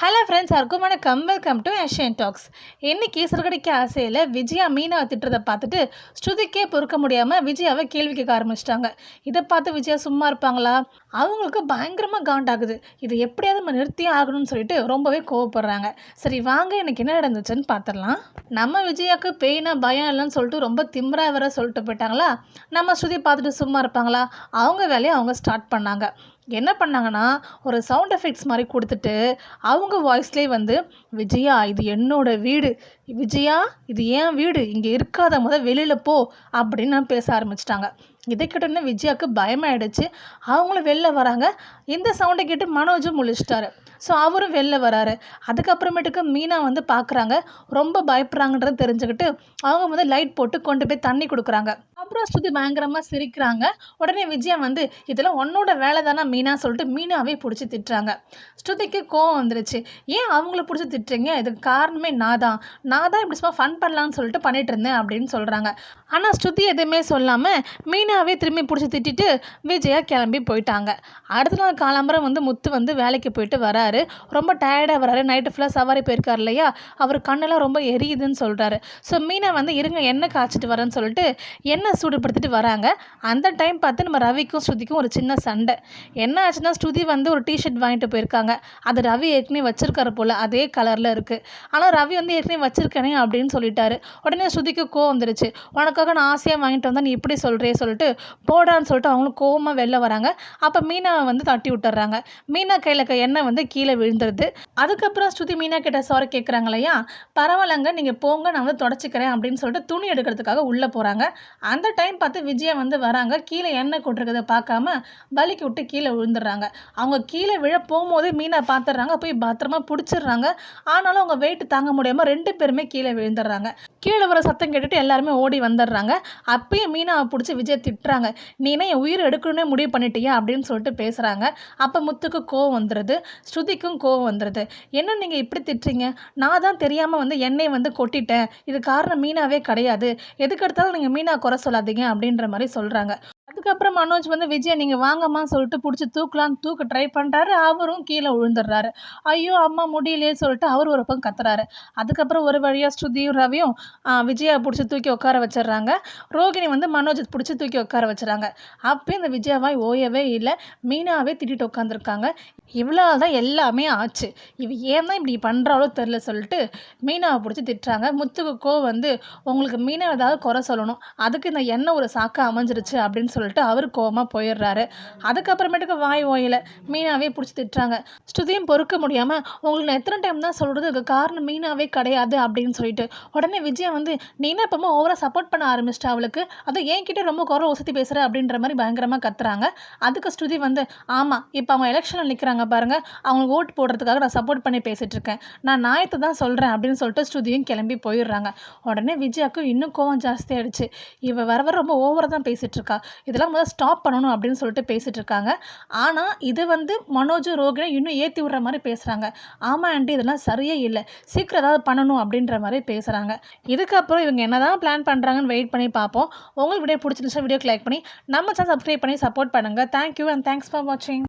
Hello friends எல்லாருக்கும் வணக்கம். Welcome to Asian tax இன்றைக்கி சிறுகடிக்க ஆசையில் விஜயா மீனாவை திட்டுறதை பார்த்துட்டு ஸ்ருதிக்கே பொறுக்க முடியாமல் விஜயாவை கேள்வி கேட்க ஆரம்பிச்சிட்டாங்க. இதை பார்த்து விஜயா சும்மா இருப்பாங்களா? அவங்களுக்கு பயங்கரமாக காண்டாகுது இது எப்படியாவது நம்ம நிறுத்தியே ஆகணும்னு சொல்லிட்டு ரொம்பவே கோவப்படுறாங்க. சரி வாங்க எனக்கு என்ன நடந்துச்சுன்னு பார்த்துடலாம். நம்ம விஜயாவுக்கு பெயினா பயம் இல்லைன்னு சொல்லிட்டு ரொம்ப திம்ரா வர சொல்லிட்டு போயிட்டாங்களா? நம்ம ஸ்ருதி பார்த்துட்டு சும்மா இருப்பாங்களா? அவங்க வேலையை அவங்க ஸ்டார்ட் பண்ணாங்க. என்ன பண்ணாங்கன்னா ஒரு சவுண்ட் எஃபெக்ட்ஸ் மாதிரி கொடுத்துட்டு அவங்க வாய்ஸ்லேயே வந்து விஜயா இது என்னோட வீடு. விஜயா இது ஏன் வீடு? இங்கே இருக்காத முத வெளியில் போ அப்படின்னு நான் பேச ஆரம்பிச்சிட்டாங்க. இதை கேட்டோன்னே விஜயாவுக்கு பயமாயிடுச்சு. அவங்களும் வெளில வராங்க. இந்த சவுண்டை கேட்டு மனோஜும் முழிச்சிட்டாரு. ஸோ அவரும் வெளில வராரு. அதுக்கப்புறமேட்டுக்கு மீனா வந்து பார்க்குறாங்க ரொம்ப பயப்படுறாங்கன்றது தெரிஞ்சுக்கிட்டு அவங்க வந்து லைட் போட்டு கொண்டு போய் தண்ணி கொடுக்குறாங்க. அப்புறம் ஸ்ருதி பயங்கரமாக சிரிக்கிறாங்க. உடனே விஜயா வந்து இதெல்லாம் உன்னோட வேலை தானே மீனா? சொல்லிட்டு மீனாவே பிடிச்சி திட்டுறாங்க. ஸ்ருதிக்கு கோவம் வந்துருச்சு. ஏன் அவங்கள பிடிச்சி திட்டுறீங்க? இதுக்கு காரணமே நான் தான் நான் தான் இப்படி சும்மா ஃபன் பண்ணலான்னு சொல்லிட்டு பண்ணிட்டு இருந்தேன் அப்படின்னு சொல்கிறாங்க ஆனால் ஸ்ருதி எதுவுமே சொல்லாமல் மீனாவே திரும்பி பிடிச்சி திட்டிட்டு விஜயா கிளம்பி போயிட்டாங்க. அடுத்த நாள் காலம்பரம் வந்து முத்து வந்து வேலைக்கு போயிட்டு வராரு. ரொம்ப டயர்டாக வராரு நைட்டு ஃபுல்லாக சவாரி போயிருக்கார் இல்லையா? அவர் கண்ணெல்லாம் ரொம்ப எரியுதுன்னு சொல்கிறாரு ஸோ மீனை வந்து இருங்க எண்ணெய் காய்ச்சிட்டு வரேன்னு சொல்லிட்டு எண்ணெய் சூடுபடுத்திட்டு வராங்க. அந்த டைம் பார்த்து நம்ம ரவிக்கும் ஸ்ருதிக்கும் ஒரு சின்ன சண்டை. என்ன ஆச்சுன்னா ஸ்ருதி வந்து ஒரு டிஷர்ட் வாங்கிட்டு போயிருக்காங்க. அது ரவி ஏற்கனவே வச்சிருக்காரு போல். அதே கலரில் இருக்குது ஆனால் ரவி வந்து ஏற்கனவே வச்சிருக்கேனே அப்படின்னு சொல்லிட்டாரு. உடனே ஸ்ருதிக்கு கோவம் வந்துருச்சு. உனக்காக நான் ஆசையாக வாங்கிட்டு வந்தால் நீ இப்படி சொல்கிறே சொல்லிட்டு போடான்னு சொல்லிட்டு அவங்களும் கோவமாக வெளில வராங்க. அப்போ மீனாவை வந்து தட்டி விட்டுறாங்க. மீனா கையில் எண்ணெய் வந்து கீழே விழுந்துருது. அதுக்கப்புறம் ஸ்ருதி மீனா கிட்ட சாரி கேட்குறாங்க இல்லையா? பரவாயில்லங்க நீங்கள் போங்க நான் வந்து தொடச்சிக்கிறேன் அப்படின்னு சொல்லிட்டு துணி எடுக்கிறதுக்காக உள்ளே போகிறாங்க அந்த டைம் பார்த்து விஜயா வந்து வராங்க. கீழே எண்ணெய் கொட்டிருக்கிறத பார்க்காம வலிக்கு விட்டு கீழே விழுந்துடுறாங்க. அவங்க கீழே விழ போகும்போதே மீனை பார்த்துடுறாங்க போய் பத்திரமா பிடிச்சிடுறாங்க. ஆனாலும் அவங்க வெயிட் தாங்க முடியாமல் ரெண்டு பேருமே கீழே விழுந்துடுறாங்க. கீழே வர சத்தம் கேட்டுட்டு எல்லாருமே ஓடி வந்துடுறாங்க. அப்பயும் மீனாவை பிடிச்சி விஜய் திட்டுறாங்க. நீனா என் உயிர் எடுக்கணும்னே முடிவு பண்ணிட்டியா? அப்படின்னு சொல்லிட்டு பேசுகிறாங்க அப்போ முத்துக்கு கோவம் வந்துடுது ஸ்ருதிக்கும் கோவம் வந்துடுது என்ன நீங்கள் இப்படி திட்டுறீங்க? நான் தான் தெரியாமல் வந்து எண்ணெய் வந்து கொட்டிட்டேன். இது காரணம் மீனாவே கிடையாது. எதுக்கு எடுத்தாலும் நீங்கள் மீனா குறை சொல்லாதீங்க அப்படின்ற மாதிரி சொல்கிறாங்க அதுக்கப்புறம் மனோஜ் வந்து விஜய் நீங்கள் வாங்கம்மா சொல்லிட்டு பிடிச்சி தூக்கலான்னு தூக்க ட்ரை பண்ணுறாரு அவரும் கீழே விழுந்துடுறாரு. ஐயோ அம்மா முடியலையே சொல்லிட்டு அவர் ஒரு பக்கம் கத்துறாரு. அதுக்கப்புறம் ஒரு வழியாக ஸ்ருதியும் ரவியும் விஜயா பிடிச்சி தூக்கி உட்கார வச்சிடுறாங்க. ரோகிணி வந்து மனோஜ் பிடிச்சி தூக்கி உட்கார வச்சுறாங்க அப்போ இந்த விஜயாவாய் ஓயவே இல்லை. மீனாவே திட்டிட்டு உட்காந்துருக்காங்க. இவ்வளோ தான் எல்லாமே ஆச்சு. இவ ஏன் தான் இப்படி பண்ணுறாலோ தெரில சொல்லிட்டு மீனாவை பிடிச்சி திட்டுறாங்க. முத்துக்கோ வந்து உங்களுக்கு மீனை ஏதாவது குறை சொல்லணும். அதுக்கு இந்த எண்ணெய் ஒரு சாக்கா அமைஞ்சிருச்சு அப்படின்னு சொல்லிட்டு சொல்லிட்டு அவர் கோவமாக போயிடுறாரு. அதுக்கப்புறமேட்டுக்கு வாய் ஓயில. மீனாவே பிடிச்சி திட்டுறாங்க. ஸ்ருதியும் பொறுக்க முடியாமல் உங்களுக்கு நான் எத்தனை டைம் தான் சொல்கிறது இதுக்கு காரணம் மீனாவே கிடையாது அப்படின்னு சொல்லிட்டு உடனே விஜயா வந்து நீ எப்போமோ ஓவராக சப்போர்ட் பண்ண ஆரம்பிச்சிட்டா அவளுக்கு? அதை என்கிட்ட ரொம்ப குறை ஒசத்தி பேசுகிற அப்படின்ற மாதிரி பயங்கரமாக கத்துறாங்க. அதுக்கு ஸ்ருதி வந்து ஆமாம் இப்போ அவங்க எலெக்ஷனில் நிற்கிறாங்க பாருங்கள் அவங்களுக்கு ஓட்டு போடுறதுக்காக நான் சப்போர்ட் பண்ணி பேசிகிட்டு இருக்கேன். நான் நாயத்தை தான் சொல்கிறேன் அப்படின்னு சொல்லிட்டு ஸ்ருதியும் கிளம்பி போயிடுறாங்க. உடனே விஜயாவுக்கு இன்னும் கோவம் ஜாஸ்தியாகிடுச்சு இவ வர வர ரொம்ப ஓவராக தான் பேசிகிட்டு இருக்கா. இதெல்லாம் முதல்ல ஸ்டாப் பண்ணணும் அப்படின்னு சொல்லிட்டு பேசிகிட்டு இருக்காங்க. ஆனால் இது வந்து மனோஜ் ரோகிணி இன்னும் ஏற்றி விடுற மாதிரி பேசுகிறாங்க ஆமாம் ஆண்டி இதெல்லாம் சரியே இல்லை. சீக்கிரம் ஏதாவது பண்ணணும் அப்படின்ற மாதிரி பேசுகிறாங்க இதுக்கப்புறம் இவங்க என்ன தான் பிளான் பண்ணுறாங்கன்னு வெயிட் பண்ணி பார்ப்போம். உங்களுக்கு வீடியோ பிடிச்சிருந்துச்சா வீடியோ லைக் பண்ணி நம்ம சேனல் சப்ஸ்கிரைப் பண்ணி சப்போர்ட் பண்ணுங்கள் thank you and thanks for வாட்சிங்